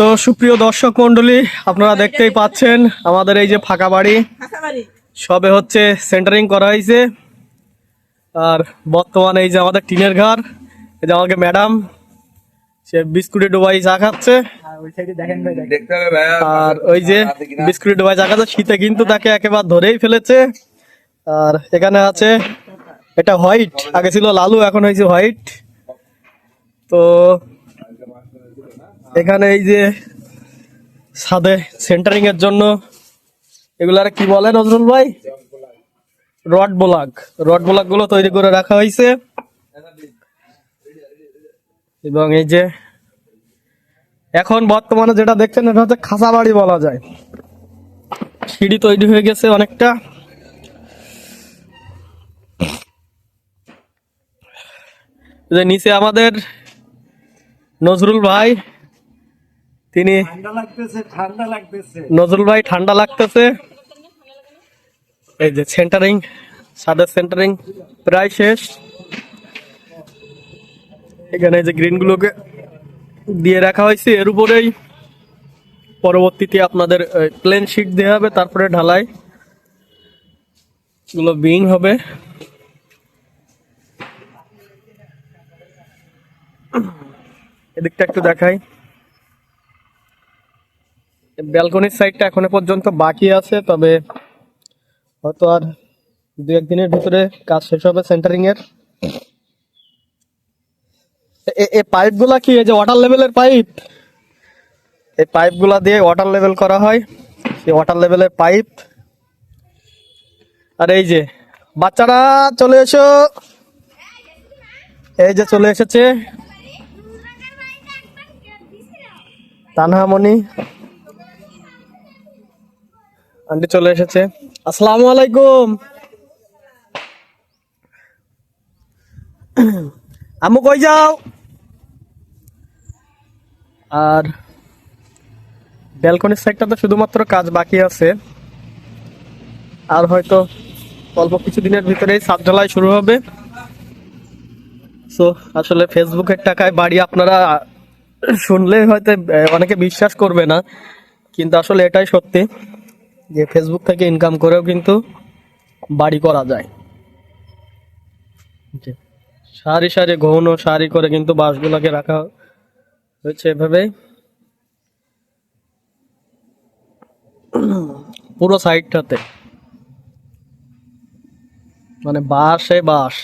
তো সুপ্রিয় দর্শক মন্ডলী আপনারা দেখতেই পাচ্ছেন আমাদের এই যে ফাঁকা বাড়ি। সবে হচ্ছে সেন্টারিং করা হয়েছে। আর বর্তমানে এই যে আমাদের টিনের ঘর, এই যে আমাকে ম্যাডাম, সে বিস্কুটে ডোবাই চা খাচ্ছে। আর ওই যে বিস্কুটে ডোবাই চা খাচ্ছে, শীতে কিন্তু তাকে একেবারে ধরেই ফেলেছে। আর এখানে আছে, এটা হোয়াইট আগে ছিল লালু, এখন হয়েছে হোয়াইট তো এখানে এই যে ছাদে সেন্টারিং এর জন্য এগুলার কি বলে নজরুল ভাই? Rod block. রড ব্লকগুলো তৈরি করে রাখা হয়েছে। এবং এই যে এখন বর্তমানে যেটা দেখছেন, এটা হচ্ছে খাসা বাড়ি বলা যায়। সিঁড়ি তৈরি হয়ে গেছে অনেকটা। নিচে আমাদের নজরুল ভাই তিনি ঠান্ডা লাগতেছে ঠান্ডা নজরুল ভাই ঠান্ডা লাগতেছে। এই যে সেন্টারিং সাদের সেন্টারিং প্রায় শেষ। এখানে যে গ্রিন গুলোকে দিয়ে রাখা হয়েছে। এর উপরেই পরবর্তীতে আপনাদের প্লেন শিট দেওয়া হবে তারপরে ঢালাই গুলো বিং হবে। এদিকটা একটু দেখাই। ব্যালকনির সাইডটা এখনও পর্যন্ত বাকি আছে, তবে হয়তো আর দু একদিনের ভিতরে কাজ শেষ হবে সেন্টারিং এর। এই পাইপগুলা কি, এই যে ওয়াটার লেভেলের পাইপ? এই পাইপগুলা দিয়ে ওয়াটার লেভেল করা হয় এই ওয়াটার লেভেলের পাইপ। আর এই যে, বাচ্চারা চলে এসো। এই যে চলে এসেছে। তানহামণি আন্টি চলে এসেছে। আসসালামু আলাইকুম। আমু কই যাও? আর ব্যালকনির সাইডটাতে শুধুমাত্র কাজ বাকি আছে। আর হয়তো অল্প কিছু দিনের ভিতরেই ছাদ ঢালাই শুরু হবে। সো আসলে ফেসবুকের টাকায় বাড়ি আপনারা শুনলে হয়তো অনেকে বিশ্বাস করবে না। কিন্তু আসলে এটাই সত্যি। যে ফেসবুক থেকে ইনকাম করেও কিন্তু বাড়ি করা যায়। সারি সারি ঘন সারি করে কিন্তু বাঁশগুলোকে রাখা হয়েছে এভাবে পুরো সাইডটাতে। মানে বাঁশে বাঁশ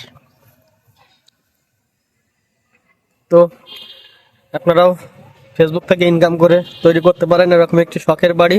তো আপনারাও ফেসবুক থেকে ইনকাম করে তৈরি করতে পারেন, এরকম একটি শখের বাড়ি।